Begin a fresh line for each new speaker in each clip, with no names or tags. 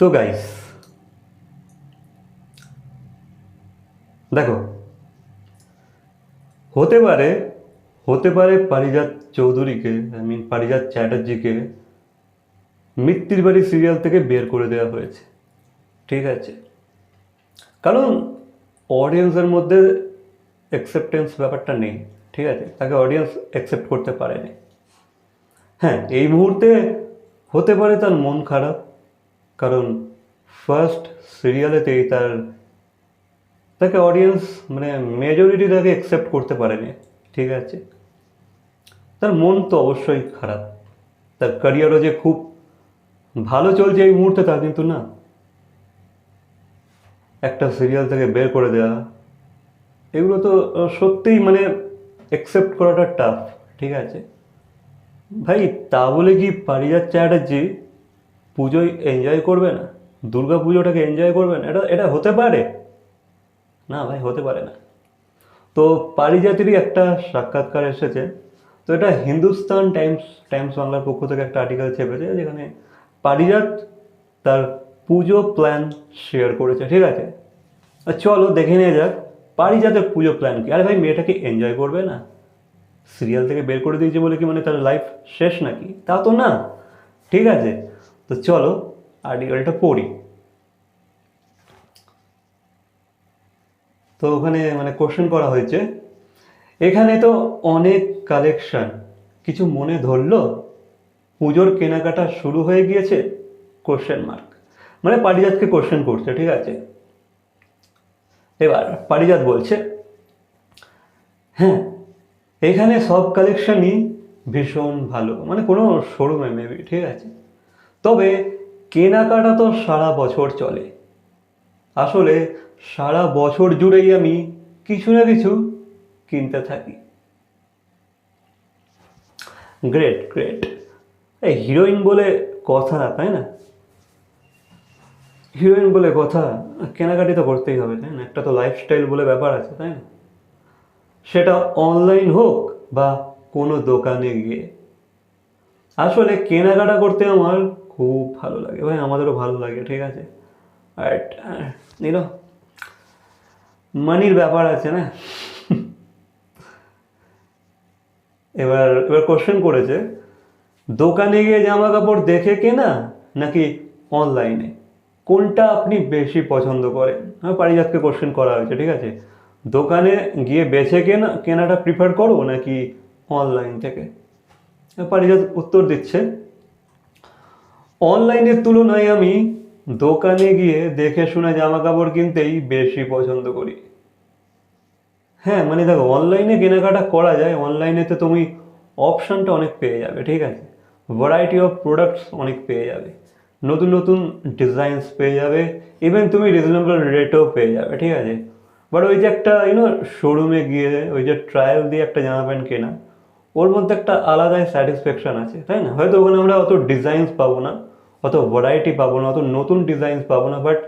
তো গাইস দেখো, হতে পারে হতে পারে পারিজাত চৌধুরীকে আই মিন পারিজাত চ্যাটার্জিকে মৃত্যুর বাড়ি সিরিয়াল থেকে বের করে দেওয়া হয়েছে, ঠিক আছে? কারণ অডিয়েন্সের মধ্যে অ্যাকসেপ্টেন্স ব্যাপারটা নেই, ঠিক আছে? তাকে অডিয়েন্স অ্যাকসেপ্ট করতে পারেনি। হ্যাঁ এই মুহূর্তে হতে পারে তার মন খারাপ কারণ ফার্স্ট সিরিয়ালেতেই তার, তাকে অডিয়েন্স মানে মেজরিটি তাকে অ্যাকসেপ্ট করতে পারেনি, ঠিক আছে? তার মন তো অবশ্যই খারাপ। তার ক্যারিয়ারও যে খুব ভালো চলছে এই মুহূর্তে তা কিন্তু না। একটা সিরিয়াল থেকে বের করে দেওয়া এগুলো তো সত্যিই মানে অ্যাকসেপ্ট করাটা টাফ ঠিক আছে? ভাই, তা বলে কি পারিজাত চ্যাটার্জি পুজোয় এনজয় করবে না, দুর্গা পুজোটাকে এনজয় করবে না, এটা এটা হতে পারে। না ভাই, হতে পারে না। তো পারিজাতেরই একটা সাক্ষাৎকার এসেছে। তো এটা হিন্দুস্তান টাইমস টাইমস বাংলার পক্ষ থেকে একটা আর্টিকেল চেপেছে যেখানে পারিজাত তার পুজো প্ল্যান শেয়ার করেছে, ঠিক আছে? চলো দেখে নিয়ে যাক, পারিজাতের পুজো প্ল্যান কি? আরে ভাই, মেয়েটাকে এনজয় করবে না? সিরিয়াল থেকে বের করে দিয়েছে বলে কি মানে তার লাইফ শেষ নাকি? তা তো না, ঠিক আছে? তো চলো আর্টিকেলটা পড়ি। তো ওখানে মানে কোশ্চেন করা হয়েছে। এখানে তো অনেক কালেকশন কিছু মনে ধরলো? পুজোর কেনাকাটা শুরু হয়ে গিয়েছে? কোশ্চেন মার্ক মানে পারিজাতকে কোশ্চেন করছে, ঠিক আছে? এবার পারিজাত বলছে হ্যাঁ এখানে সব কালেকশনই ভীষণ ভালো। মানে কোনো শোরুমে মেবি ঠিক আছে? তবে কেনাকাটা তো সারা বছর চলে। আসলে সারা বছর জুড়েই আমি কিছু না কিছু কিনতে থাকি। গ্রেট গ্রেট এই হিরোইন বলে কথা, তাই না? হিরোইন বলে কথা, কেনাকাটি তো করতেই হবে, তাই না? একটা তো লাইফস্টাইল বলে ব্যাপার আছে, তাই না? সেটা অনলাইন হোক বা কোনো দোকানে গিয়ে। আসলে কেনাকাটা করতে আমার খুব ভালো লাগে। ভাই, আমাদেরও ভালো লাগে, ঠিক আছে? বাট ইউনো মানির ব্যাপার আছে না? এবার এবার কোশ্চেন করেছে, দোকানে গিয়ে জামা কাপড় দেখে কেনা নাকি অনলাইনে কোনটা আপনি বেশি পছন্দ করেন? হ্যাঁ পারিজাতকে কোশ্চেন করা হয়েছে, ঠিক আছে? দোকানে গিয়ে বেছে কেনা, কেনাটা প্রিফার করো নাকি অনলাইন থেকে? পারিজাত উত্তর দিচ্ছে। অনলাইনের তুলনায় আমি দোকানে গিয়ে দেখে শুনে জামা কাপড় কিনতেই বেশি পছন্দ করি। হ্যাঁ মানে দেখো অনলাইনে কেনাকাটা করা যায় অনলাইনেতে তুমি অপশানটা অনেক পেয়ে যাবে, ঠিক আছে? ভ্যারাইটি অফ প্রোডাক্টস অনেক পেয়ে যাবে। নতুন নতুন ডিজাইনস পেয়ে যাবে ইভেন তুমি রিজনেবল রেটও পেয়ে যাবে, ঠিক আছে? বাট ওই যে একটা ইউনো শোরুমে গিয়ে, ওই যে ট্রায়াল দিয়ে একটা জামা প্যান্ট কেনা, ওর মধ্যে একটা আলাদাই স্যাটিসফ্যাকশন আছে, তাই না? হয়তো ওখানে আমরা অত ডিজাইনস পাবো না অত ভ্যারাইটি পাবো না, অত নতুন ডিজাইনস পাবো না বাট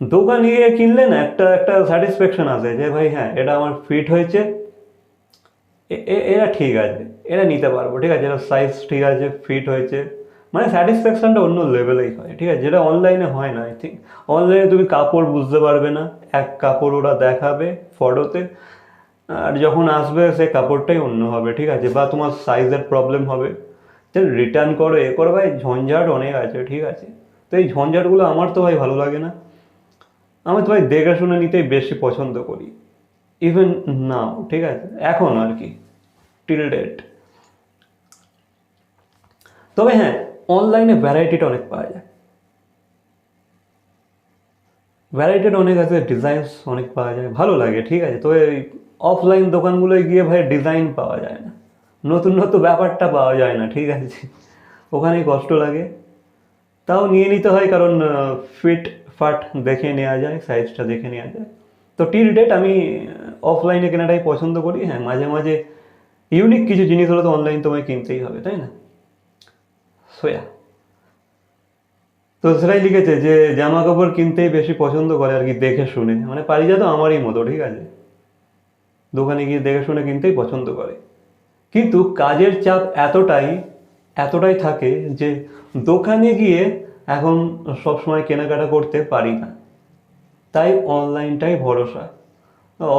দোকানে গিয়ে কিনলে না একটা একটা স্যাটিসফ্যাকশন আসে যে ভাই হ্যাঁ এটা আমার ফিট হয়েছে এরা ঠিক আছে এটা নিতে পারব, ঠিক আছে এটা সাইজ ঠিক আছে ফিট হয়েছে মানে স্যাটিসফ্যাকশানটা অন্য লেভেলেই হয়, ঠিক আছে, যেটা অনলাইনে হয় না আই থিঙ্ক অনলাইনে তুমি কাপড় বুঝতে পারবে না, এক কাপড় ওরা দেখাবে ফটোতে আর যখন আসবে সে কাপড়টাই অন্য হবে, ঠিক আছে, বা তোমার সাইজের প্রবলেম হবে রিটার্ন করো, এ করো ভাই, ঝঞ্ঝাট অনেক আছে, ঠিক আছে? তো এই ঝঞ্ঝাটগুলো আমার তো ভাই ভালো লাগে না। আমি তো ভাই দেখে শুনে নিতেই বেশি পছন্দ করি। ইভেন নাও ঠিক আছে? এখন আর কি টিল ডেট তবে হ্যাঁ অনলাইনে ভ্যারাইটিটা অনেক পাওয়া যায়। ভ্যারাইটিটা অনেক আছে ডিজাইনস অনেক পাওয়া যায়, ভালো লাগে, ঠিক আছে? তবে অফলাইন দোকানগুলোয় গিয়ে ভাই ডিজাইন পাওয়া যায় না। নতুন নতুন ব্যাপারটা পাওয়া যায় না, ঠিক আছে? ওখানেই কষ্ট লাগে। তাও নিয়ে নিতে হয়, কারণ ফিট ফাট দেখে নেওয়া যায় সাইজটা দেখে নেওয়া যায়। তো টিল ডেট আমি অফলাইনে কেনাটাই পছন্দ করি। হ্যাঁ মাঝে মাঝে ইউনিক কিছু জিনিস হলে তো অনলাইন তোমায় কিনতেই হবে, তাই না? সোয়া তো সেটাই লিখেছে যে জামা কাপড় কিনতেই বেশি পছন্দ করে আর কি দেখে শুনে। মানে পারিজা তো আমারই মতো, ঠিক আছে? দোকানে গিয়ে দেখে শুনে কিনতেই পছন্দ করে। কিন্তু কাজের চাপ এতটাই এতটাই থাকে যে দোকানে গিয়ে এখন সবসময় কেনাকাটা করতে পারি না। তাই অনলাইনটাই ভরসা।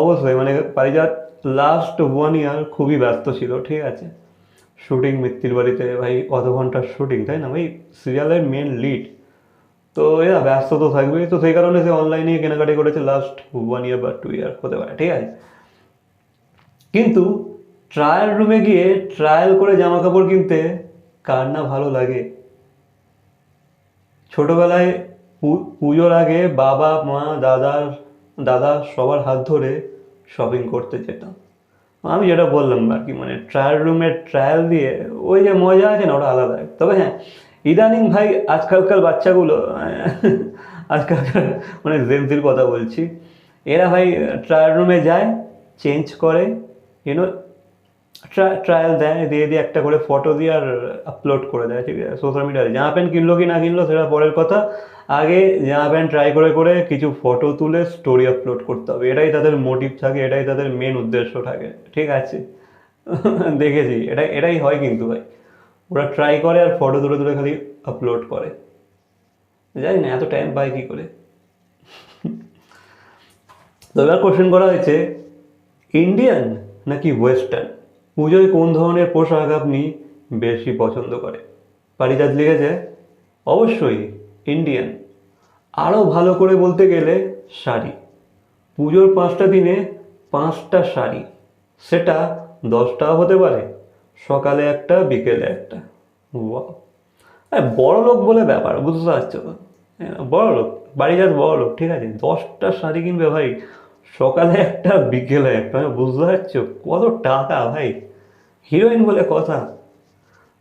অবশ্যই মানে পারিজাত লাস্ট ওয়ান ইয়ার খুবই ব্যস্ত ছিল, ঠিক আছে? শুটিং মিত্তির বাড়িতে, ভাই অত ঘণ্টার শুটিং তাই না? ভাই সিরিয়ালের মেন লিড তো এরা ব্যস্ত তো থাকবেই। তো সেই কারণে সে অনলাইনে কেনাকাটি করেছে লাস্ট ওয়ান ইয়ার বা টু ইয়ার হতে পারে, ঠিক আছে? কিন্তু ট্রায়াল রুমে গিয়ে ট্রায়াল করে জামা কাপড় কিনতে কার না ভালো লাগে? ছোটবেলায় পুজোর আগে বাবা, মা, দাদার, দাদা সবার হাত ধরে শপিং করতে যেতাম। আমি যেটা বললাম আর কি মানে ট্রায়াল রুমের ট্রায়াল দিয়ে ওই যে মজা আছে না, ওটা আলাদা। তবে হ্যাঁ ইদানিং ভাই আজকালকার বাচ্চাগুলো আজকালকার মানে জেন্সির কথা বলছি, এরা ভাই ট্রায়াল রুমে যায় চেঞ্জ করে ইউনো ট্রায়াল দেয়, দিয়ে দিয়ে একটা করে ফটো দিয়ে আর আপলোড করে দেয়, ঠিক আছে? সোশ্যাল মিডিয়াতে জামা প্যান্ট কিনলো কি না কিনলো, সেটা পরের কথা। আগে জামা প্যান্ট ট্রাই করে করে কিছু ফটো তুলে স্টোরি আপলোড করতে হবে। এটাই তাদের মোটিভ থাকে, এটাই তাদের মেন উদ্দেশ্য থাকে, ঠিক আছে? দেখেছি, এটা, এটাই হয় কিন্তু ভাই। ওরা ট্রাই করে আর ফটো তুলে তুলে খালি আপলোড করে। জানি না, এত টাইম পায় কী করে? তো এবার কোশ্চেন করা হয়েছে ইন্ডিয়ান নাকি ওয়েস্টার্ন পুজোয় কোন ধরনের পোশাক আপনি বেশি পছন্দ করে? পারিজাত লিখেছে, অবশ্যই ইন্ডিয়ান আরও ভালো করে বলতে গেলে শাড়ি। পুজোর পাঁচটা দিনে পাঁচটা শাড়ি। সেটা দশটাও হতে পারে, সকালে একটা, বিকেলে একটা। বড় লোক বলে ব্যাপার, বুঝতে পারছ? বড় লোক বাড়ি যাস বড় লোক, ঠিক আছে? দশটা শাড়ি কিনবে ভাই। সকালে একটা, বিকেলে একটা, বুঝতে পারছ? কত টাকা ভাই? হিরোইন বলে কথা।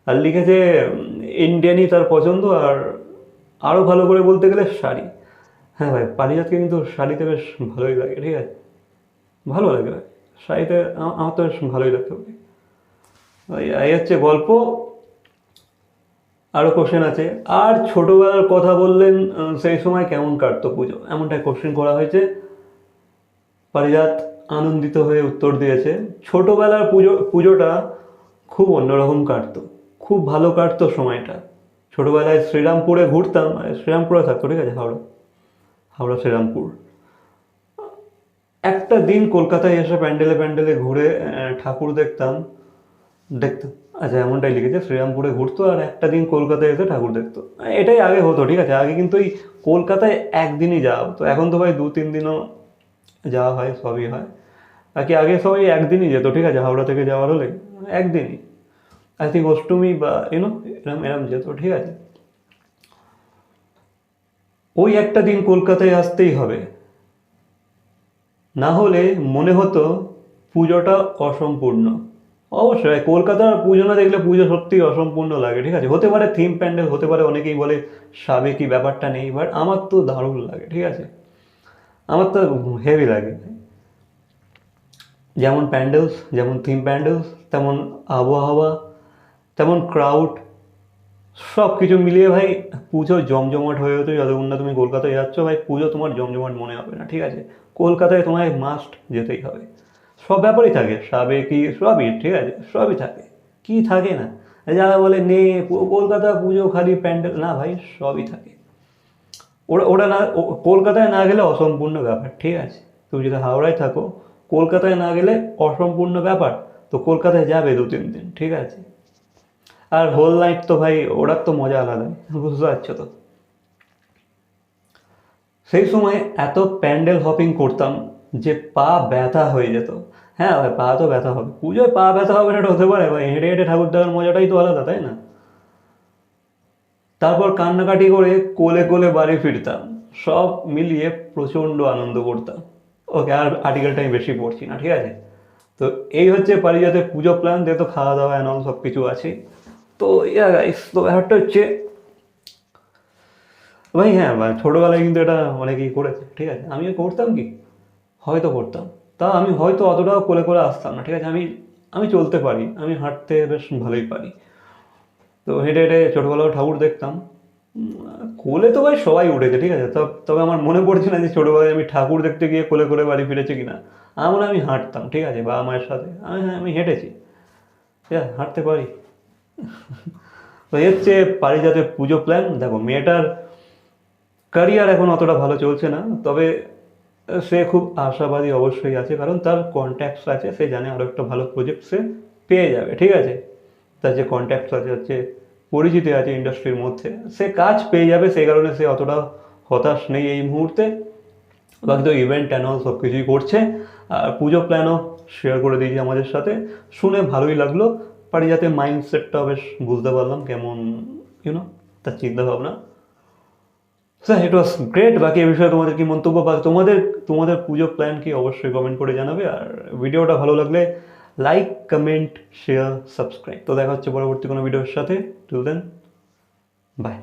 আর লিখেছে, ইন্ডিয়ানই তার পছন্দ, আর আরও ভালো করে বলতে গেলে শাড়ি। হ্যাঁ ভাই পারিজাতকে কিন্তু শাড়িতে বেশ ভালোই লাগে, ঠিক আছে? ভালো লাগে ভাই, শাড়িতে আমার তো বেশ ভালোই লাগতো ভাই। এই হচ্ছে গল্প। আরও কোশ্চেন আছে। আর ছোটোবেলার কথা বললেন সেই সময় কেমন কাটতো পুজো? এমনটাই কোশ্চেন করা হয়েছে। পারিজাত আনন্দিত হয়ে উত্তর দিয়েছে ছোটবেলার পুজো পুজোটা খুব অন্যরকম কাটতো খুব ভালো কাটতো সময়টা। ছোটোবেলায় শ্রীরামপুরে ঘুরতাম আহ, শ্রীরামপুরে থাকতো ঠিক আছে হাওড়া হাওড়া শ্রীরামপুর। একটা দিন কলকাতায় এসে প্যান্ডেলে প্যান্ডেলে ঘুরে ঠাকুর দেখতাম দেখতাম আচ্ছা এমনটাই লিখেছে শ্রীরামপুরে ঘুরতো আর একটা দিন কলকাতায় এসে ঠাকুর দেখতো। এটাই আগে হতো ঠিক আছে আগে কিন্তু ওই কলকাতায় একদিনই যাওয়া হতো এখন তো ভাই দু তিন দিনও যাওয়া হয় সবই হয়। আর কি আগে সবাই একদিনই যেত, ঠিক আছে? হাওড়া থেকে যাওয়ার হলে একদিনই। আই থিঙ্ক অষ্টমী বা ইউনো এরম এরম যেত, ঠিক আছে? ওই একটা দিন কলকাতায় আসতেই হবে। না হলে মনে হতো পুজোটা অসম্পূর্ণ। অবশ্যই, কলকাতার পুজো না দেখলে পুজো সত্যিই অসম্পূর্ণ লাগে, ঠিক আছে? হতে পারে থিম প্যান্ডেল হতে পারে অনেকেই বলে সাবেকি ব্যাপারটা নেই বাট আমার তো দারুণ লাগে, ঠিক আছে? আমার তো হেভি লাগে। যেমন প্যান্ডেলস যেমন থিম প্যান্ডেলস তেমন আবহাওয়া, তেমন ক্রাউড সব কিছু মিলিয়ে ভাই পুজো জমজমাট হয়ে হতো যতক্ষণ না তুমি কলকাতায় যাচ্ছ ভাই পুজো তোমার জমজমাট মনে হবে না, ঠিক আছে? কলকাতায় তোমায় মাস্ট যেতেই হবে। সব ব্যাপারই থাকে, সাবেকি সবই, ঠিক আছে? সবই থাকে। কি থাকে না? যারা বলে নে, কলকাতা পুজো খালি প্যান্ডেল, না ভাই সবই থাকে। ওরা ওরা না কলকাতায় না গেলে অসম্পূর্ণ ব্যাপার, ঠিক আছে? তুমি যদি হাওড়ায় থাকো, কলকাতায় না গেলে অসম্পূর্ণ ব্যাপার, তো কলকাতায় যাবে দু, তিন দিন, ঠিক আছে? আর হোল নাইট তো ভাই ওটার তো মজা আলাদা, বুঝতে পারছ তো? সেই সময় এত প্যান্ডেল হপিং করতাম যে পা ব্যথা হয়ে যেত। হ্যাঁ ভাই পা তো ব্যথা হবে। পুজোয় পা ব্যথা হবে সেটা হতে পারে ভাই হেঁটে হেঁটে ঠাকুর দেওয়ার মজাটাই তো আলাদা, তাই না? তারপর কান্নাকাটি করে কোলে কোলে বাড়ি ফিরতাম। সব মিলিয়ে প্রচণ্ড আনন্দ করতাম। ওকে, আর আর্টিকেলটা আমি বেশি পড়ছি না, ঠিক আছে? তো এই হচ্ছে পারিজাতে পুজো প্ল্যান দিয়ে তো খাওয়া দাওয়া অ্যান্ড সব কিছু আছে। তো ইয়া তো ব্যাপারটা হচ্ছে, ভাই হ্যাঁ ভাই, ছোটোবেলায় কিন্তু এটা অনেকেই করেছে, ঠিক আছে? আমিও করতাম কি? হয়তো করতাম। তা আমি হয়তো অতটাও কোলে করে আসতাম না, ঠিক আছে? আমি আমি চলতে পারি, আমি হাঁটতে বেশ ভালোই পারি। তো হেঁটে হেঁটে ছোটোবেলাও ঠাকুর দেখতাম। কোলে তো ভাই সবাই উঠেছে, ঠিক আছে? তব- তবে আমার মনে পড়ছে না যে ছোটোবেলায় আমি ঠাকুর দেখতে গিয়ে কোলে করে বাড়ি ফিরেছি কিনা। আমরা আমি হাঁটতাম, ঠিক আছে? বাবা মায়ের সাথে। আমি হ্যাঁ আমি হেঁটেছি। হ্যাঁ হাঁটতে পারি। তো হচ্ছে পারিজাতের পুজো প্ল্যান দেখো, মেয়েটার ক্যারিয়ার এখন অতটা ভালো চলছে না, তবে সে খুব আশাবাদী অবশ্যই আছে, কারণ তার কন্ট্যাক্টস আছে, সে জানে আরও একটা ভালো প্রজেক্ট সে পেয়ে যাবে, ঠিক আছে? তার যে কন্ট্যাক্টস আছে হচ্ছে পরিচিতি আছে ইন্ডাস্ট্রির মধ্যে, সে কাজ পেয়ে যাবে, সেই কারণে সে অতটা হতাশ নেই এই মুহূর্তে। বাকি তো ইভেন্ট অ্যানাউন্স সব কিছুই করছে। আর পুজো প্ল্যানও শেয়ার করে দিয়েছি আমাদের সাথে। শুনে ভালোই লাগল। পারিজাতে মাইন্ডসেটটা বেশ বুঝতে পারলাম কেমন ইউনো তার চিন্তা ভাবনা স্যার ইট ওয়াজ গ্রেট বাকি এ বিষয়ে তোমাদের কি মন্তব্য? বা তোমাদের তোমাদের পুজো প্ল্যান কি অবশ্যই কমেন্ট করে জানাবে। আর ভিডিওটা ভালো লাগলে লাইক কমেন্ট শেয়ার সাবস্ক্রাইব তো দেখা হচ্ছে পরবর্তী কোনো ভিডিওর সাথে। Till then by